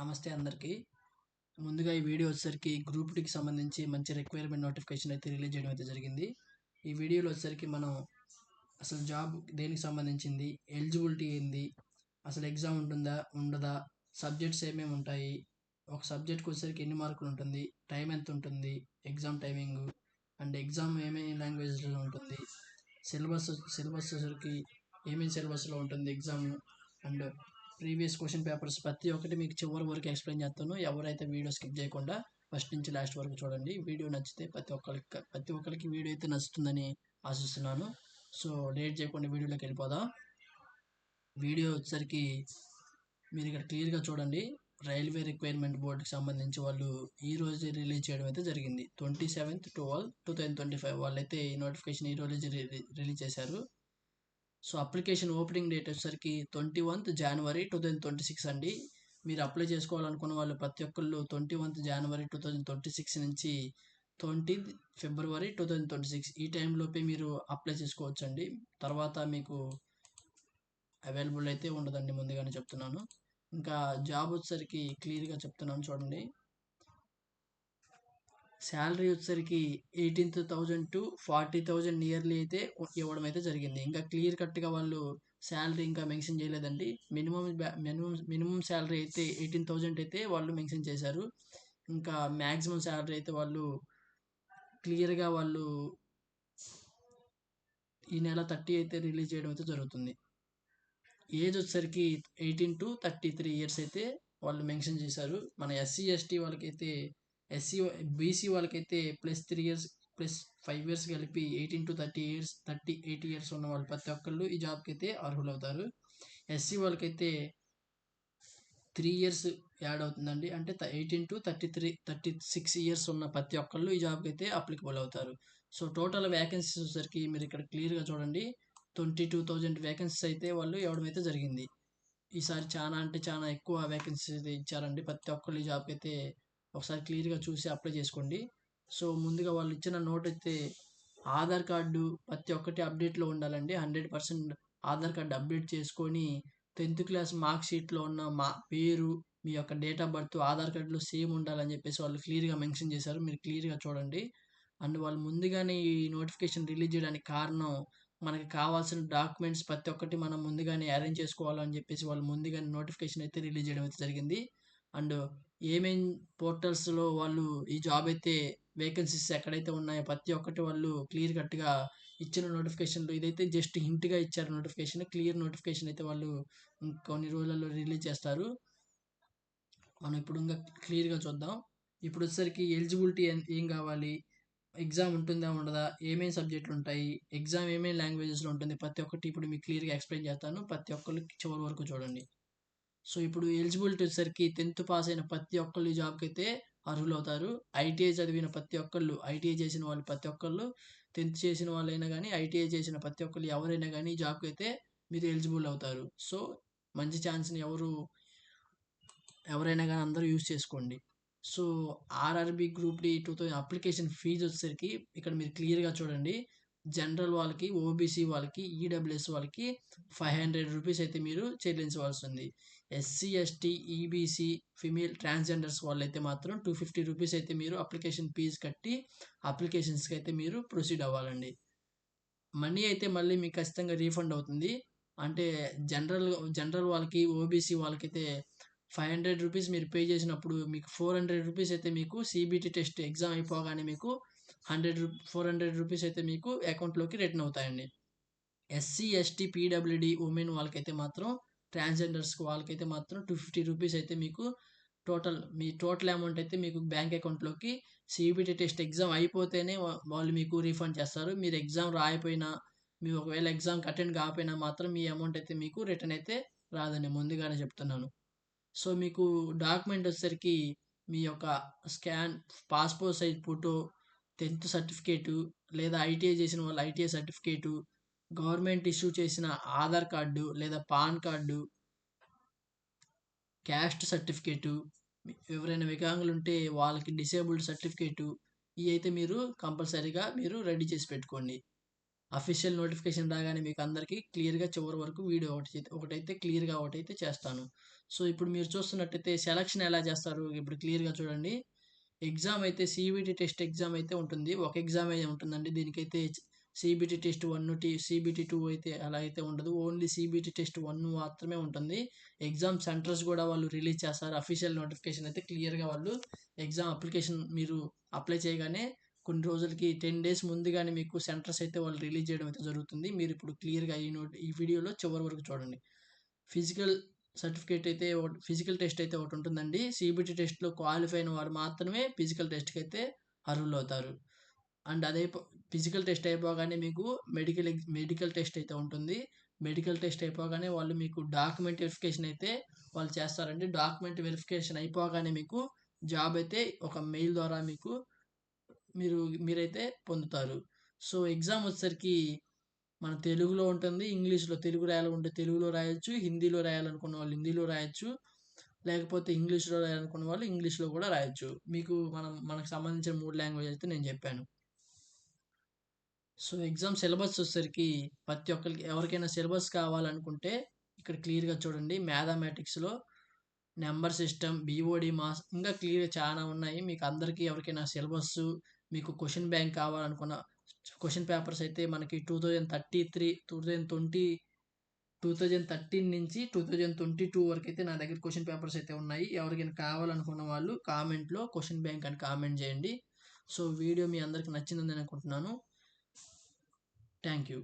నమస్తే అందరికీ. ముందుగా ఈ వీడియో వచ్చేసరికి గ్రూప్ డీకి సంబంధించి మంచి రిక్వైర్మెంట్ నోటిఫికేషన్ అయితే రిలీజ్ చేయడం అయితే జరిగింది. ఈ వీడియోలో వచ్చేసరికి మనం అసలు జాబ్ దేనికి సంబంధించింది, ఎలిజిబిలిటీ ఏంది, అసలు ఎగ్జామ్ ఉంటుందా, ఉండదా, సబ్జెక్ట్స్ ఏమేమి ఉంటాయి, ఒక సబ్జెక్ట్కి వచ్చేసరికి ఎన్ని మార్కులు ఉంటుంది, టైం ఎంత ఉంటుంది, ఎగ్జామ్ టైమింగ్ అండ్ ఎగ్జామ్ ఏమేమి లాంగ్వేజ్లో ఉంటుంది, సిలబస్ సిలబస్ వచ్చేసరికి ఏమేమి సిలబస్లో ఉంటుంది exam and previous question papers ప్రతి ఒక్కటి మీకు చివరి వరకు ఎక్స్ప్లెయిన్ చేస్తాను. ఎవరైతే వీడియో స్కిప్ చేయకుండా ఫస్ట్ నుంచి లాస్ట్ వరకు చూడండి. వీడియో నచ్చితే ప్రతి ఒక్కరికి ప్రతి ఒక్కరికి వీడియో అయితే నచ్చుతుందని ఆశిస్తున్నాను. సో లేట్ చేయకుండా వీడియోలోకి వెళ్ళిపోదాం. వీడియో వచ్చేసరికి మీరు ఇక్కడ క్లియర్గా చూడండి. రైల్వే రిక్వైర్మెంట్ బోర్డుకి సంబంధించి వాళ్ళు ఈ రోజు రిలీజ్ చేయడం అయితే జరిగింది. Twenty seventh twelve two thousand twenty five వాళ్ళైతే ఈ నోటిఫికేషన్ ఈ రోజు రిలీజ్ చేశారు. సో అప్లికేషన్ ఓపెనింగ్ డేట్ వచ్చేసరికి twenty oneth January two thousand twenty six అండి. మీరు అప్లై చేసుకోవాలనుకున్న వాళ్ళు ప్రతి ఒక్కళ్ళు twenty oneth January two thousand twenty six నుంచి twenty February two thousand twenty six ఈ టైంలోపే మీరు అప్లై చేసుకోవచ్చు అండి తర్వాత మీకు అవైలబుల్ అయితే ఉండదండి ముందుగానే చెప్తున్నాను. ఇంకా జాబ్ వచ్చేసరికి క్లియర్గా చెప్తున్నాను చూడండి. శాలరీ వచ్చేసరికి eighteenth thousand to forty thousand nearly అయితే ఇవ్వడం అయితే జరిగింది. ఇంకా క్లియర్ కట్గా వాళ్ళు శాలరీ ఇంకా మెన్షన్ చేయలేదండి. మినిమం మినిమం మినిమం శాలరీ అయితే ఎయిటీన్ థౌజండ్ అయితే వాళ్ళు మెన్షన్ చేశారు. ఇంకా మ్యాక్సిమం శాలరీ అయితే వాళ్ళు క్లియర్గా వాళ్ళు ఈ నెల థర్టీ అయితే రిలీజ్ చేయడం అయితే జరుగుతుంది. ఏజ్ వచ్చేసరికి eighteen to thirty three years అయితే వాళ్ళు మెన్షన్ చేశారు. మన ఎస్సీ ఎస్టీ వాళ్ళకైతే ఎస్సీ బీసీ వాళ్ళకైతే plus three years plus five years కలిపి eighteen to thirty years thirty eight years ఉన్న వాళ్ళు ప్రతి ఒక్కళ్ళు ఈ జాబ్కి అయితే అర్హులు అవుతారు ఎస్సీ వాళ్ళకైతే త్రీ ఇయర్స్ యాడ్ అవుతుందండి. అంటే eighteen to thirty three thirty six years ఉన్న ప్రతి ఒక్కళ్ళు ఈ జాబ్కి అయితే అప్లికబుల్ అవుతారు. సో టోటల్ వ్యాకెన్సీస్ వచ్చేసరికి మీరు ఇక్కడ క్లియర్గా చూడండి. ట్వంటీ టూ థౌజండ్ వ్యాకెన్సీస్ అయితే వాళ్ళు ఇవ్వడం అయితే జరిగింది. ఈసారి చాలా అంటే చాలా ఎక్కువ వ్యాకెన్సీస్ అయితే ఇచ్చారండి. ప్రతి ఒక్కళ్ళు ఈ జాబ్కి అయితే ఒకసారి క్లియర్గా చూసి అప్లై చేసుకోండి. సో ముందుగా వాళ్ళు ఇచ్చిన నోట్ అయితే ఆధార్ కార్డు ప్రతి ఒక్కటి అప్డేట్లో ఉండాలండి. Hundred percent Aadhaar card update చేసుకొని టెన్త్ క్లాస్ మార్క్ షీట్లో ఉన్న మా పేరు మీ యొక్క డేట్ ఆఫ్ బర్త్ ఆధార్ కార్డులో సేమ్ ఉండాలని చెప్పేసి వాళ్ళు క్లియర్గా మెన్షన్ చేశారు. మీరు క్లియర్గా చూడండి. అండ్ వాళ్ళు ముందుగానే ఈ నోటిఫికేషన్ రిలీజ్ చేయడానికి కారణం మనకి కావాల్సిన డాక్యుమెంట్స్ ప్రతి ఒక్కటి మనం ముందుగానే అరేంజ్ చేసుకోవాలని చెప్పేసి వాళ్ళు ముందుగానే నోటిఫికేషన్ అయితే రిలీజ్ చేయడం అయితే జరిగింది. అండ్ ఏమేం పోర్టల్స్లో వాళ్ళు ఈ జాబ్ అయితే వేకెన్సీస్ ఎక్కడైతే ఉన్నాయో ప్రతి ఒక్కటి వాళ్ళు క్లియర్ కట్గా ఇచ్చిన నోటిఫికేషన్లు ఇదైతే జస్ట్ హింట్గా ఇచ్చారు నోటిఫికేషన్ క్లియర్ నోటిఫికేషన్ అయితే వాళ్ళు కొన్ని రోజులలో రిలీజ్ చేస్తారు. మనం ఇప్పుడు ఇంకా క్లియర్గా చూద్దాం. ఇప్పుడు వచ్చేసరికి ఎలిజిబిలిటీ ఏం కావాలి? ఎగ్జామ్ ఉంటుందా ఉండదా? ఏమేమి సబ్జెక్టులు ఉంటాయి? ఎగ్జామ్ ఏమేమి లాంగ్వేజెస్లో ఉంటుంది? ప్రతి ఒక్కటి ఇప్పుడు మీకు క్లియర్గా ఎక్స్ప్లెయిన్ చేస్తాను. ప్రతి ఒక్కరికి చివరి వరకు చూడండి. సో ఇప్పుడు ఎలిజిబిలిటీ వచ్చేసరికి టెన్త్ పాస్ అయిన ప్రతి ఒక్కళ్ళు జాబ్కి అయితే అర్హులు అవుతారు ఐటీఐ చదివిన ప్రతి ఒక్కళ్ళు ఐటీఐ చేసిన వాళ్ళు ప్రతి ఒక్కళ్ళు టెన్త్ చేసిన వాళ్ళైనా కానీ ఐటీఐ చేసిన ప్రతి ఒక్కళ్ళు ఎవరైనా కానీ జాబ్కి అయితే మీరు ఎలిజిబుల్ అవుతారు. సో మంచి ఛాన్స్ని ఎవరు ఎవరైనా కానీ అందరూ యూజ్ చేసుకోండి. So RRB group D two thousand application fee వచ్చేసరికి ఇక్కడ మీరు క్లియర్గా చూడండి. జనరల్ వాళ్ళకి ఓబీసీ వాళ్ళకి ఈడబ్ల్యూఎస్ వాళ్ళకి ఫైవ్ హండ్రెడ్ రూపీస్ అయితే మీరు చెల్లించవలసి ఉంది SC ST EBC female transgenders వాళ్ళైతే మాత్రం టూ ఫిఫ్టీ రూపీస్ అయితే మీరు అప్లికేషన్ ఫీజు కట్టి అప్లికేషన్స్కి అయితే మీరు ప్రొసీడ్ అవ్వాలండి. మనీ అయితే మళ్ళీ మీకు ఖచ్చితంగా రీఫండ్ అవుతుంది. అంటే జనరల్ జనరల్ వాళ్ళకి ఓబీసీ వాళ్ళకైతే ఫైవ్ హండ్రెడ్ రూపీస్ మీరు పే చేసినప్పుడు మీకు ఫోర్ హండ్రెడ్ రూపీస్ అయితే మీకు సిబిటి టెస్ట్ ఎగ్జామ్ అయిపోగానే మీకు హండ్రెడ్ రూ ఫోర్ హండ్రెడ్ రూపీస్ అయితే మీకు అకౌంట్లోకి రిటర్న్ అవుతాయండి. ఎస్సీ ఎస్టీ పీడబ్ల్యూడి ఉమెన్ వాళ్ళకైతే మాత్రం ట్రాన్స్జెండర్స్కి వాళ్ళకైతే మాత్రం టూ ఫిఫ్టీ రూపీస్ అయితే మీకు టోటల్ మీ టోటల్ అమౌంట్ అయితే మీకు బ్యాంక్ అకౌంట్లోకి సిబిటి టెస్ట్ ఎగ్జామ్ అయిపోతేనే వాళ్ళు మీకు రీఫండ్ చేస్తారు. మీరు ఎగ్జామ్ రాయిపోయినా మీ ఒకవేళ ఎగ్జామ్కి అటెండ్ కాకపోయినా మాత్రం మీ అమౌంట్ అయితే మీకు రిటర్న్ అయితే రాదండి. ముందుగానే చెప్తున్నాను. సో మీకు డాక్యుమెంట్ వచ్చేసరికి మీ యొక్క scan passport size photo tenth certificate లేదా ఐటీఐ చేసిన వాళ్ళు ఐటీఐ సర్టిఫికేటు గవర్నమెంట్ ఇష్యూ చేసిన ఆధార్ కార్డు లేదా పాన్ కార్డు క్యాస్ట్ సర్టిఫికేటు ఎవరైనా వికలాంగులు ఉంటే వాళ్ళకి డిసేబుల్డ్ సర్టిఫికేటు ఇవి అయితే మీరు కంపల్సరీగా మీరు రెడీ చేసి పెట్టుకోండి అఫీషియల్ నోటిఫికేషన్ రాగానే మీకు అందరికీ క్లియర్‌గా చివరి వరకు వీడియో ఒకటి ఒకటైతే క్లియర్‌గా ఒకటైతే చేస్తాను. సో, ఇప్పుడు మీరు చూస్తున్నట్టయితే సెలక్షన్ ఎలా చేస్తారు? ఇప్పుడు క్లియర్‌గా చూడండి. ఎగ్జామ్ అయితే సీబీటీ టెస్ట్ ఎగ్జామ్ అయితే ఉంటుంది. ఒక ఎగ్జామ్ అయితే ఉంటుందండి. దీనికైతే CBT CBT test one T CBT two అయితే అలా అయితే ఉండదు. ఓన్లీ సీబీటీ టెస్ట్ వన్ మాత్రమే ఉంటుంది. ఎగ్జామ్ సెంటర్స్ కూడా వాళ్ళు రిలీజ్ చేస్తారు. అఫీషియల్ నోటిఫికేషన్ అయితే క్లియర్‌గా వాళ్ళు ఎగ్జామ్ అప్లికేషన్ మీరు అప్లై చేయగానే కొన్ని రోజులకి 10 డేస్ ముందుగానే మీకు సెంటర్స్ అయితే వాళ్ళు రిలీజ్ చేయడం అయితే జరుగుతుంది. మీరు ఇప్పుడు క్లియర్‌గా ఈ నోట్ ఈ వీడియోలో చివరి వరకు చూడండి. ఫిజికల్ సర్టిఫికేట్ అయితే ఫిజికల్ టెస్ట్ అయితే ఒకటి ఉంటుందండి సీబీటీ టెస్ట్‌లో క్వాలిఫై అయిన వారు మాత్రమే ఫిజికల్ టెస్ట్కి అయితే అర్హులవుతారు. అండ్ అదే ఫిజికల్ టెస్ట్ అయిపోగానే మీకు మెడికల్ మెడికల్ టెస్ట్ అయితే ఉంటుంది. మెడికల్ టెస్ట్ అయిపోగానే వాళ్ళు మీకు డాక్యుమెంట్ వెరిఫికేషన్ అయితే వాళ్ళు చేస్తారండి. డాక్యుమెంట్ వెరిఫికేషన్ అయిపోగానే మీకు జాబ్ అయితే ఒక మెయిల్ ద్వారా మీకు మీరు మీరైతే పొందుతారు. సో, ఎగ్జామ్ వచ్చేసరికి మన తెలుగులో ఉంటుంది. ఇంగ్లీష్‌లో తెలుగు రాయాలనుకుంటే తెలుగులో రాయొచ్చు. హిందీలో రాయాలనుకున్న వాళ్ళు హిందీలో రాయొచ్చు. లేకపోతే ఇంగ్లీష్‌లో రాయాలనుకున్న వాళ్ళు ఇంగ్లీష్‌లో కూడా రాయొచ్చు. మీకు మనం మనకు సంబంధించిన మూడు లాంగ్వేజ్ అయితే నేను చెప్పాను. సో, ఎగ్జామ్ సిలబస్ వచ్చేసరికి ప్రతి ఒక్కరికి ఎవరికైనా సిలబస్ కావాలనుకుంటే ఇక్కడ క్లియర్‌గా చూడండి. మ్యాథమెటిక్స్‌లో నెంబర్ సిస్టమ్, బీఓడీ మాస్ ఇంకా క్లియర్‌గా చాలా ఉన్నాయి. మీకు అందరికీ ఎవరికైనా సిలబస్సు మీకు క్వశ్చన్ బ్యాంక్ కావాలనుకున్న క్వశ్చన్ పేపర్స్ అయితే మనకి 2033, 2020 2013 నుంచి టూ థౌజండ్ ట్వంటీ టూ వరకు అయితే నా దగ్గర క్వశ్చన్ పేపర్స్ అయితే ఉన్నాయి. ఎవరికైనా కావాలనుకున్న వాళ్ళు కామెంట్‌లో క్వశ్చన్ బ్యాంక్ అని కామెంట్ చేయండి. సో, వీడియో మీ అందరికి నచ్చిందని నేను అనుకుంటున్నాను. Thank you.